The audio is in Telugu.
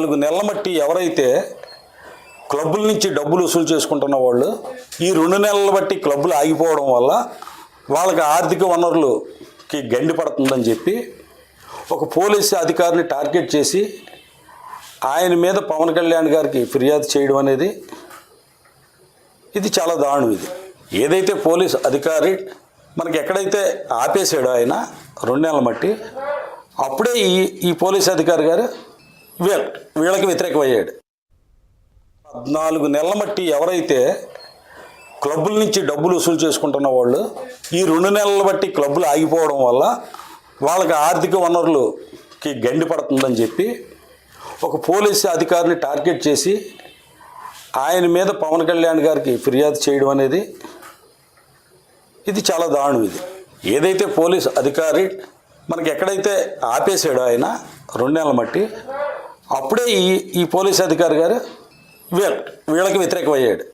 నాలుగు నెలల మట్టి ఎవరైతే క్లబ్బుల నుంచి డబ్బులు వసూలు చేసుకుంటున్న వాళ్ళు ఈ రెండు నెలల బట్టి క్లబ్బులు ఆగిపోవడం వల్ల వాళ్ళకి ఆర్థిక వనరులకి గండి పడుతుందని చెప్పి ఒక పోలీసు అధికారిని టార్గెట్ చేసి ఆయన మీద పవన్ కళ్యాణ్ గారికి ఫిర్యాదు చేయడం అనేది ఇది చాలా దారుణం ఇది. ఏదైతే పోలీస్ అధికారి మనకి ఎక్కడైతే ఆపేసాడో ఆయన రెండు నెలల మట్టి అప్పుడే ఈ ఈ పోలీస్ అధికారి గారు వీళ్ళ వీళ్ళకి వ్యతిరేకమయ్యాడు. పద్నాలుగు నెలల మట్టి ఎవరైతే క్లబ్బుల నుంచి డబ్బులు వసూలు చేసుకుంటున్న వాళ్ళు ఈ రెండు నెలల బట్టి క్లబ్బులు ఆగిపోవడం వల్ల వాళ్ళకి ఆర్థిక వనరులుకి గండి పడుతుందని చెప్పి ఒక పోలీసు అధికారిని టార్గెట్ చేసి ఆయన మీద పవన్ కళ్యాణ్ గారికి ఫిర్యాదు చేయడం అనేది ఇది చాలా దారుణం ఇది. ఏదైతే పోలీస్ అధికారి మనకి ఎక్కడైతే ఆపేసాడో ఆయన రెండు నెలల మట్టి అప్పుడే ఈ ఈ పోలీస్ అధికారి గారు వీళ్ళ వీళ్ళకి వ్యతిరేకమయ్యాడు.